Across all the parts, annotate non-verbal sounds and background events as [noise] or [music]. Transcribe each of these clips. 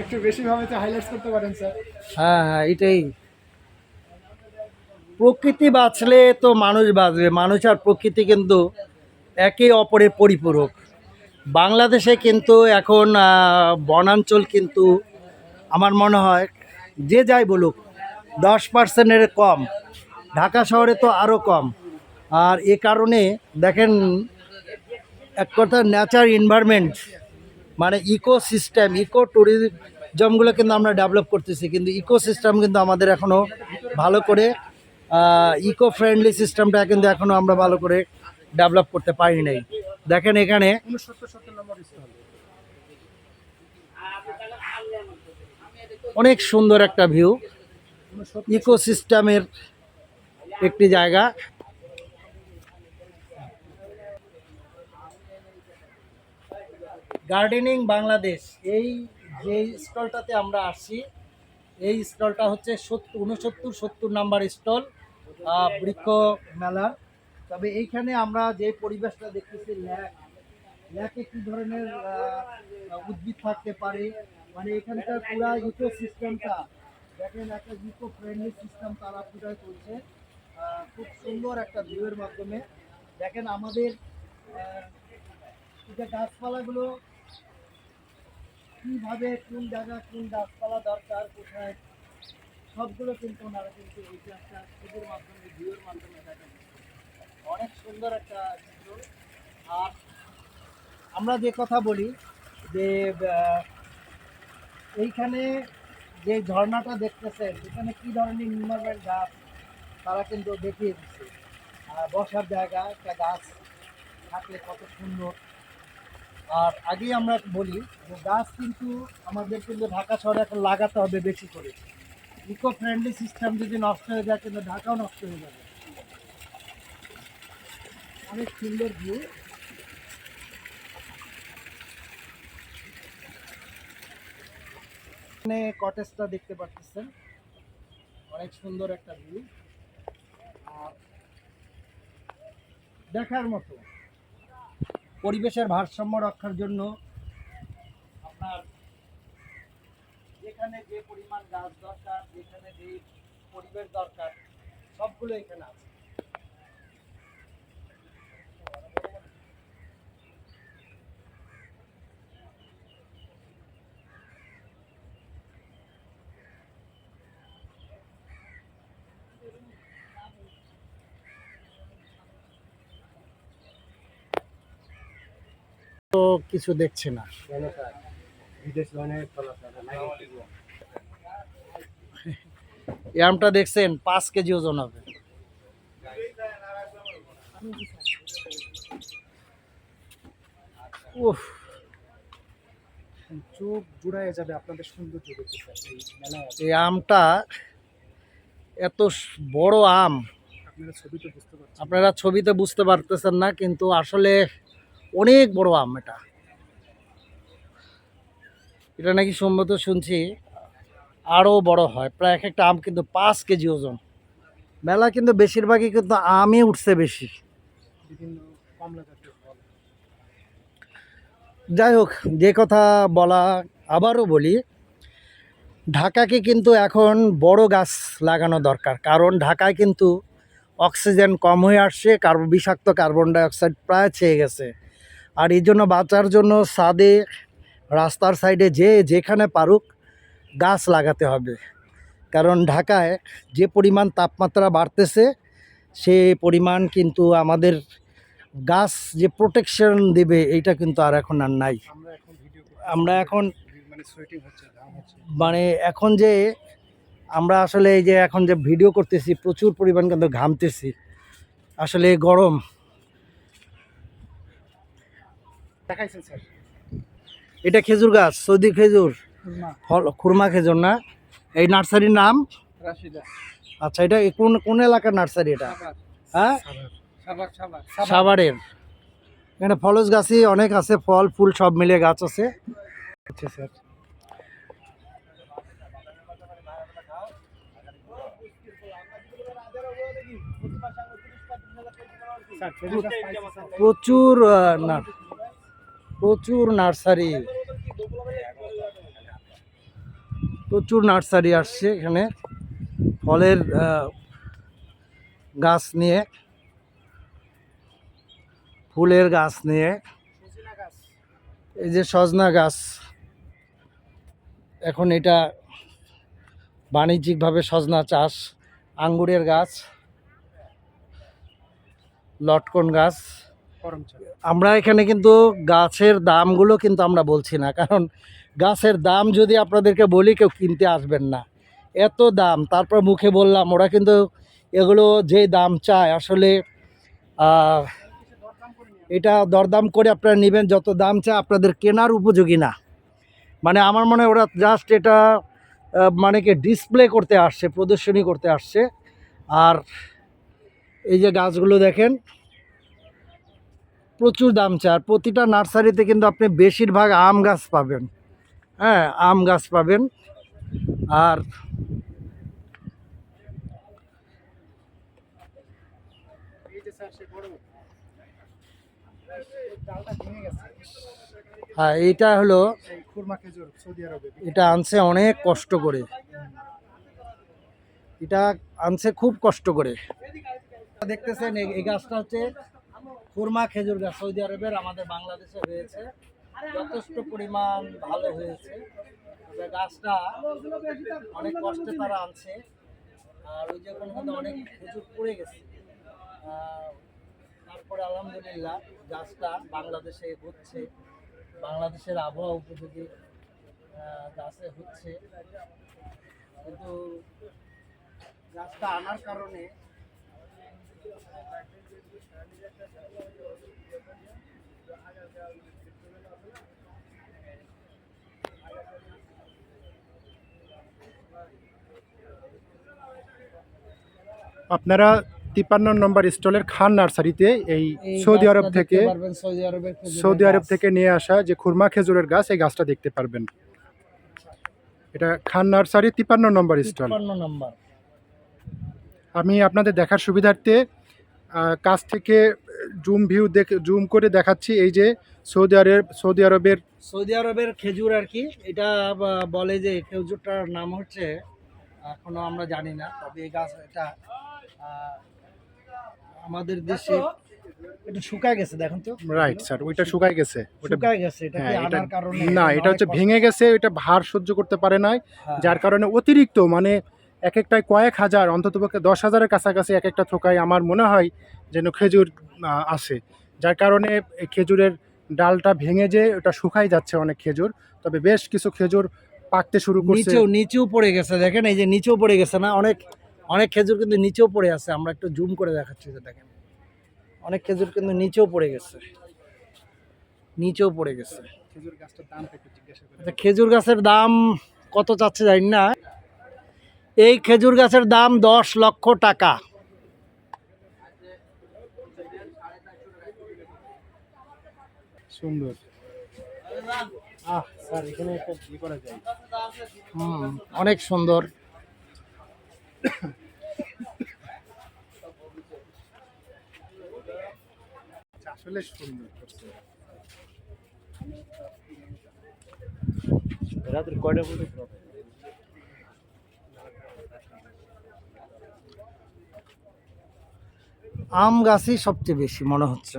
একটু তো হাইলাইট করতে পারেন স্যার হ্যাঁ হ্যাঁ এটাই। প্রকৃতি বাঁচলে তো মানুষ বাঁচবে, মানুষ আর প্রকৃতি কিন্তু একে অপরের পরিপূরক। বাংলাদেশে কিন্তু এখন বনাঞ্চল কিন্তু আমার মনে হয় যে যাই বলুক, দশ পার্সেন্টের কম। ঢাকা শহরে তো আরও কম। আর এ কারণে দেখেন, এক কথা ন্যাচার এনভায়রনমেন্ট মানে ইকো সিস্টেম ইকো ট্যুরিজমগুলো কিন্তু আমরা ডেভেলপ করতেছি, কিন্তু ইকো সিস্টেম কিন্তু আমাদের এখনও ভালো করে ইকো ফ্রেন্ডলি সিস্টেমটা কিন্তু এখনও আমরা ভালো করে ডেভেলপ করতে পারি নাই। দেখেন এখানে অনেক সুন্দর একটা ভিউ ইকো সিস্টেমের একটি জায়গা। গার্ডেনিং বাংলাদেশ। এই যে স্টলটাতে আমরা আসছি, এই স্টলটা হচ্ছে সত্তর উনসত্তর সত্তর নাম্বার স্টল বৃক্ষ মেলার তবে এইখানে আমরা যে পরিবেশটা দেখতেছি, ল্যাক। ল্যাকে কী ধরনের উদ্ভিদ থাকতে পারে? মানে এখানকার পুরা ইকো সিস্টেমটা দেখেন একটা ইকো ফ্রেন্ডলি সিস্টেম তারা পুরাই করছে। খুব সুন্দর একটা ভিউয়ের মাধ্যমে। দেখেন আমাদের গাছপালাগুলো কীভাবে কোন জায়গা কোন গাছপালা দরকার, কোথায়? সবগুলো কিন্তু ওনারা কিন্তু এই একটা ছবির মাধ্যমে, ভিউর মাধ্যমে দেখেন অনেক সুন্দর একটা চিত্র। আর আমরা যে কথা বলি যে এইখানে যে ঝর্ণাটা দেখতেছেন, এখানে কি ধরনের এনভায়রনমেন্ট গাছ তারা কিন্তু দেখিয়ে দিচ্ছে। বসার জায়গা, একটা গাছ থাকলে কত সুন্দর। আর আগেই আমরা বলি যে গাছ কিন্তু আমাদের কিন্তু ঢাকা শহরে এখন লাগাতে হবে বেশি করে। ইকো ফ্রেন্ডলি সিস্টেম যদি নষ্ট হয়ে যায়, কিন্তু ঢাকাও নষ্ট হয়ে যাবে। অনেক সুন্দর ভিউ এখানে কটেজটা দেখতে পাচ্ছেন। অনেক সুন্দর একটা ভিউ আর দেখার মতো। পরিবেশের ভারসাম্য রক্ষার জন্য আপনার যেখানে যে পরিমাণ গাছ দরকার, যেখানে যে পরিবেশ দরকার, সবগুলো এখানে আছে। তো কিছু দেখছে না। এই আমটা দেখছেন পাঁচ কেজি ওজন হবে। উফ। চোখ জুড়ায় যাবে আপনাদের সৌন্দর্য দেখতে এই আমটা এত বড় আম। আপনারা ছবিতে বুঝতে পারতেছেন না কিন্তু আসলে অনেক বড় আম এটা। এটা নাকি সম্ভবত শুনছি আরও বড় হয়। প্রায় এক একটা আম কিন্তু পাঁচ কেজি ওজন। মেলা কিন্তু বেশিরভাগই কিন্তু আমই উঠছে বেশি। যাই হোক, যে কথা বলা আবারও বলি, ঢাকাকে কিন্তু এখন বড় গাছ লাগানো দরকার। কারণ ঢাকায় কিন্তু অক্সিজেন কম হয়ে আসছে কার্বন বিষাক্ত কার্বন ডাইঅক্সাইড প্রায় ছেয়ে গেছে। আর এই জন্য বাঁচার জন্য সাদে রাস্তার সাইডে যে যেখানে পারুক গাছ লাগাতে হবে। কারণ ঢাকায় যে পরিমাণ তাপমাত্রা বাড়তেছে সে পরিমাণ কিন্তু আমাদের গাছ যে প্রোটেকশন দেবে এইটা কিন্তু আর এখন আর নাই। আমরা এখন মানে মানে এখন যে আমরা আসলে এই যে এখন যে ভিডিও করতেছি প্রচুর পরিমাণ কিন্তু ঘামতেছি। আসলে গরম। দেখাইছেন স্যার। এটা খেজুর গাছ সৌদি খেজুর। খুরমা। খেজুর না? এই নার্সারির নাম? আচ্ছা এটা কোন কোন এলাকার নার্সারি এটা? হ্যাঁ? সাভারের। এখানে ফলস গাছই অনেক আছে ফল ফুল সব মিলে গাছ আছে। আচ্ছা স্যার। প্রচুর না। প্রচুর নার্সারি। প্রচুর নার্সারি আসছে এখানে। ফলের গাছ নিয়ে। ফুলের গাছ নিয়ে। এই যে সজনা গাছ। এখন এটা বাণিজ্যিকভাবে সজনা চাষ। আঙ্গুরের গাছ। লটকন গাছ। আমরা এখানে কিন্তু গাছের দামগুলো কিন্তু আমরা বলছি না, কারণ গাছের দাম যদি আপনাদেরকে বলি, কেউ কিনতে আসবেন না। এত দাম, তারপর মুখে বললাম, ওরা কিন্তু এগুলো যে দাম চায়, আসলে এটা দরদাম করে আপনারা নেবেন, যত দাম চায় আপনাদের কেনার উপযোগী না। মানে আমার মনে ওরা জাস্ট এটা মানে কি ডিসপ্লে করতে আসছে, প্রদর্শনী করতে আসছে। আর এই যে গাছগুলো দেখেন প্রচুর দাম চায় প্রতিটা নার্সারিতে কিন্তু আপনি বেশিরভাগ আম গাছ পাবেন। হ্যাঁ আম গাছ পাবেন। আর হ্যাঁ এইটা হলো এটা আনছে অনেক কষ্ট করে। এটা আনছে খুব কষ্ট করে। দেখতেছেন এই গাছটা হচ্ছে খুরমা খেজুর গাছ। সৌদি আরবের, আমাদের বাংলাদেশে হয়েছে। যথেষ্ট পরিমাণ ভালো হয়েছে। তবে গাছটা অনেক কষ্টে তারা আনছে। আর ওই যে কোনো অনেক খেজুর পড়ে গেছে। তারপরে আলহামদুলিল্লাহ গাছটা বাংলাদেশে হচ্ছে। বাংলাদেশের আবহাওয়া উপযোগী গাছে হচ্ছে। কিন্তু গাছটা আনার কারণে আপনারা তিপ্পান্ন নম্বর স্টলের খান নার্সারিতে এই সৌদি আরব থেকে সৌদি আরব থেকে নিয়ে আসা যে খুরমা খেজুরের গাছ এই গাছটা দেখতে পারবেন। এটা খান নার্সারি তিপ্পান্ন নম্বর স্টল। আমি আপনাদের দেখার সুবিধার্থে কাছ থেকে জুম ভিউ দেখে জুম করে দেখাচ্ছি এই যে সৌদি আরব সৌদি আরবের সৌদি আরবের খেজুর আর কি এটা বলে যে খেজুরটার নাম হচ্ছে এখনও আমরা জানি না তবে এই গাছ এটা আমাদের দেশে এটা শুকায় গেছে দেখুন তো। রাইট স্যার ওইটা শুকায় গেছে। ওটা শুকায় গেছে এটা কি হ্যাঁ, আনার কারণে না এটা হচ্ছে ভেঙে গেছে এটা ভার সহ্য করতে পারে নাই হ্যাঁ, যার কারণে অতিরিক্ত মানে এক একটায় কয়েক হাজার অন্ততপক্ষে দশ হাজারের কাছাকাছি এক একটা থোকায় আমার মনে হয় যেন খেজুর আছে। যার কারণে এই খেজুরের ডালটা ভেঙে যে ওটা শুকাই যাচ্ছে অনেক খেজুর তবে বেশ কিছু খেজুর পাকতে শুরু করছে। নিচেও নিচেও পড়ে গেছে দেখেন এই যে নিচেও পড়ে গেছে না অনেক অনেক খেজুর কিন্তু নিচেও পড়ে আছে আমরা একটু জুম করে দেখাচ্ছি যে দেখেন। অনেক খেজুর কিন্তু নিচেও পড়ে গেছে। নিচেও পড়ে গেছে। খেজুর গাছটার আচ্ছা খেজুর গাছের দাম কত চাচ্ছে জানি না। এই খেজুর গাছের দাম দশ লক্ষ টাকা। সুন্দর। অনেক সুন্দর। আসলে সুন্দর রাত্রি কয়টা পর্যন্ত আম গাছই সবচেয়ে বেশি মনে হচ্ছে।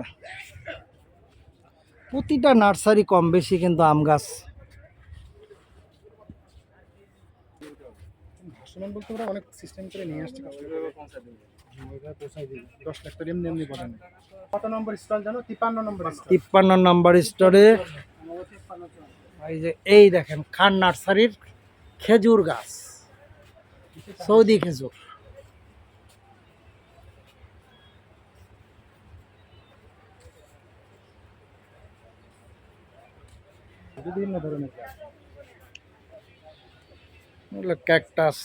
প্রতিটা নার্সারি কম বেশি কিন্তু আম গাছ ভাসমান বলতে ওরা অনেক সিস্টেম করে নিয়ে আসছে দশ লাখ তো এমনি এমনি বলেন কত নম্বর স্টল জানো? তিপ্পান্ন নম্বর স্টল তিপ্পান্ন নম্বর স্টোরে এই যে এই দেখেন খান নার্সারির খেজুর গাছ। সৌদি খেজুর। বিভিন্ন ধরনের গাছ। ক্যাকটাস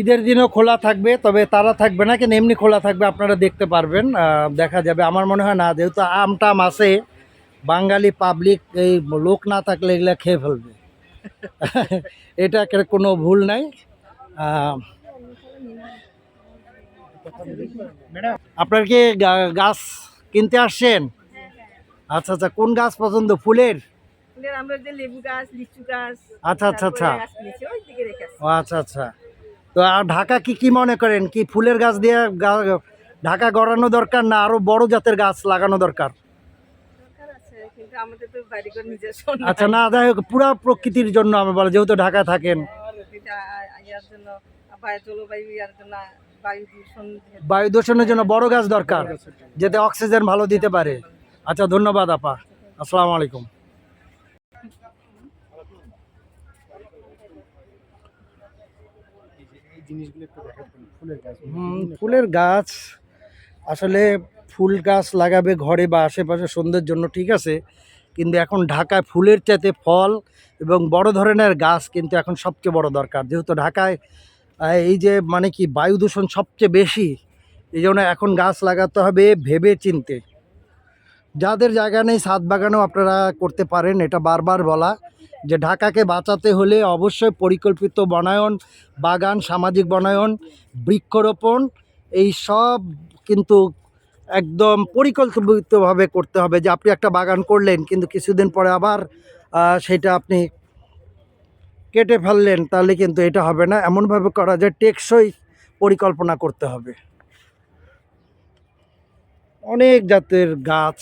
ঈদের দিনও খোলা থাকবে তবে তারা থাকবে না কিন্তু এমনি খোলা থাকবে আপনারা দেখতে পারবেন দেখা যাবে। আমার মনে হয় না যেহেতু আম টাম আছে বাঙালি পাবলিক এই লোক না থাকলে এগুলো খেয়ে ফেলবে। [laughs] এটা কোনো ভুল নাই। আপনার কি গাছ কিনতে আসছেন? আচ্ছা আচ্ছা কোন গাছ পছন্দ? ফুলের? ফুলের আমরা যে লেবু গাছ লিচু গাছ আচ্ছা আচ্ছা আচ্ছা। আচ্ছা আচ্ছা। তো আর ঢাকা কি কি মনে করেন? কি ফুলের গাছ দিয়ে ঢাকা গড়ানো দরকার না আরও বড় জাতের গাছ লাগানো দরকার। আচ্ছা না যাই হোক পুরা প্রকৃতির জন্য আমি বলে যেহেতু ঢাকায় থাকেন। বায়ু দূষণের জন্য বড় গাছ দরকার যাতে অক্সিজেন ভালো দিতে পারে। আচ্ছা ধন্যবাদ আপা। আসসালামু আলাইকুম এই ফুলের গাছ। আসলে ফুল গাছ লাগাবে ঘরে বা আশেপাশে সৌন্দর্যের জন্য, ঠিক আছে। কিন্তু এখন ঢাকায় ফুলের চাইতে ফল এবং বড় ধরনের গাছ কিন্তু এখন সবচেয়ে বড় দরকার। যেহেতু ঢাকায় এই যে মানে কি বায়ু দূষণ সবচেয়ে বেশি, এই জন্য এখন গাছ লাগাতে হবে ভেবে চিনতে। যাদের জায়গা নেই, ছাদ বাগানও আপনারা করতে পারেন, এটা বারবার বলা। যে ঢাকাকে বাঁচাতে হলে অবশ্যই পরিকল্পিত বনায়ন, বাগান, সামাজিক বনায়ন, বৃক্ষরোপণ, এই সব কিন্তু একদম পরিকল্পিতভাবে করতে হবে যে আপনি একটা বাগান করলেন, কিন্তু কিছুদিন পরে আবার সেটা আপনি কেটে ফেললেন, তাহলে কিন্তু এটা হবে না। এমনভাবে করা যায় টেকসই পরিকল্পনা করতে হবে। অনেক জাতের গাছ